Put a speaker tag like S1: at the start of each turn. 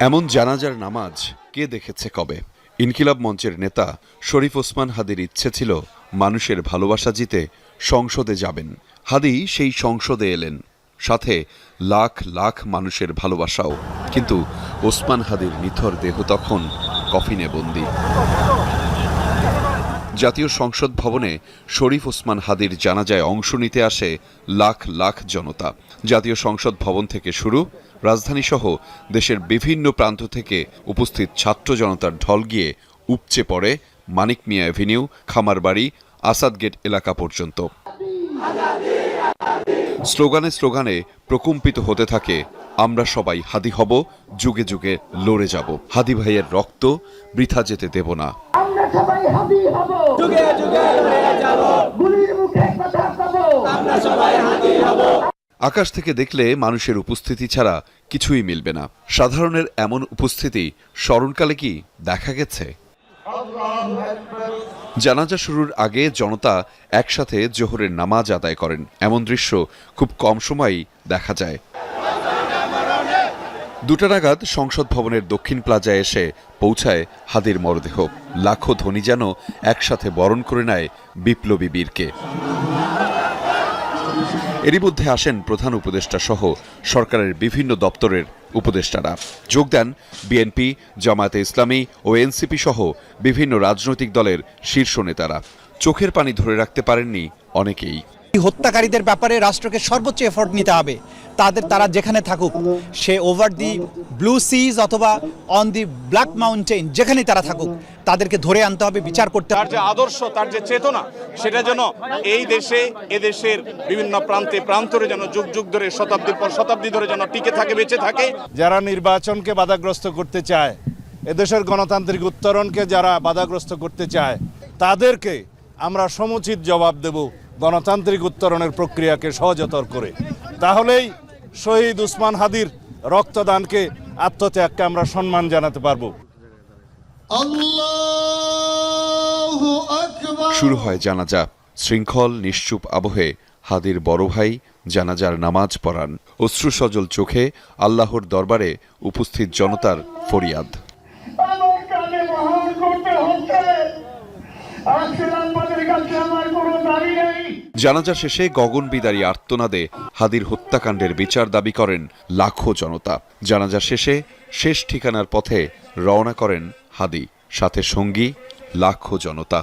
S1: এমন জানাজার নামাজ কে দেখেছে কবে? ইনকিলাব মঞ্চের নেতা শরীফ ওসমান হাদির ইচ্ছে ছিল মানুষের ভালোবাসা জিতে সংসদে যাবেন। হাদি সেই সংসদে এলেন। সাথে লাখ লাখ মানুষের ভালোবাসাও। কিন্তু ওসমান হাদির নিথর দেহ তখন কফিনে বন্দি। জাতীয় সংসদ ভবনে শরীফ ওসমান হাদির জানাজায় অংশ নিতে আসে লাখ লাখ জনতা। জাতীয় সংসদ ভবন থেকে শুরু রাজধানীসহ দেশের বিভিন্ন প্রান্ত থেকে উপস্থিত ছাত্র জনতার ঢল গিয়ে উপচে পড়ে মানিক মিয়া অ্যাভিনিউ খামারবাড়ি, আসাদ গেট এলাকা পর্যন্ত। স্লোগানে স্লোগানে প্রকম্পিত হতে থাকে, আমরা সবাই হাদি হব, যুগে যুগে লড়ে যাব। হাদি ভাইয়ের রক্ত বৃথা যেতে দেব না।
S2: সবাই হাবি হব। যুগে যুগে যাব। গুলির মুখে কথা কব।
S1: আকাশ থেকে দেখলে মানুষের উপস্থিতি ছাড়া কিছুই মিলবে না। সাধারণের এমন উপস্থিতি স্মরণকালে কি দেখা গেছে? জানাজা শুরুর আগে জনতা একসাথে জোহরের নামাজ আদায় করেন। এমন দৃশ্য খুব কম সময়ই দেখা যায়। দুটা নাগাদ সংসদ ভবনের দক্ষিণ প্লাজায় এসে পৌঁছায় হাদির মরদেহ। লাখো ধনী যেন একসাথে বরণ করে নেয় বিপ্লবী বীরকে। এরই মধ্যে আসেন প্রধান উপদেষ্টা সহ সরকারের বিভিন্ন দপ্তরের উপদেষ্টারা। যোগ দেন বিএনপি, জামায়াতে ইসলামী ও এনসিপি সহ বিভিন্ন রাজনৈতিক দলের শীর্ষ নেতারা। চোখের পানি ধরে রাখতে পারেননি অনেকেই।
S3: হত্যাকারীদের ব্যাপারে রাষ্ট্রকে সর্বোচ্চ এফোর্ট নিতে হবে। তাদের তারা যেখানে থাকুক সে ওভার দি ব্লু সিজ অথবা অন দি ব্ল্যাক মাউন্টেন যেখানেই তারা থাকুক তাদেরকে ধরে আনতে হবে বিচার করতে
S4: তার যে আদর্শ তার যে চেতনা সেটা যেন এই দেশে এদেশের বিভিন্ন প্রান্তে প্রান্তরে যেন যুগ যুগ ধরে শতাব্দীর পর শতাব্দী ধরে যেন টিকে থাকে বেঁচে থাকে।
S5: যারা নির্বাচনকে বাধাগ্রস্ত করতে চায় এদেশের গণতান্ত্রিক উত্তরণকে যারা বাধাগ্রস্ত করতে চায় তাদেরকে আমরা সমুচিত জবাব দেব। গণতান্ত্রিক উত্তরণের প্রক্রিয়াকে সহজতর করে। তাহলেই শহীদ উসমান হাদির রক্তদানকে আত্মত্যাগকে আমরা সম্মান জানাতে পারব।
S1: শুরু হয় জানাজা। শৃঙ্খল নিশ্চুপ আবহে হাদির বড় ভাই জানাজার নামাজ পড়ান। অশ্রুসজল চোখে আল্লাহর দরবারে উপস্থিত জনতার ফরিয়াদ। জানাজা শেষে গগন বিদারী আর্তনাদে হাদির হত্যাকাণ্ডের বিচার দাবি করেন লাখো জনতা। জানাজা শেষে শেষ ঠিকানার পথে রওনা করেন হাদি, সাথে সঙ্গী, লাখো জনতা।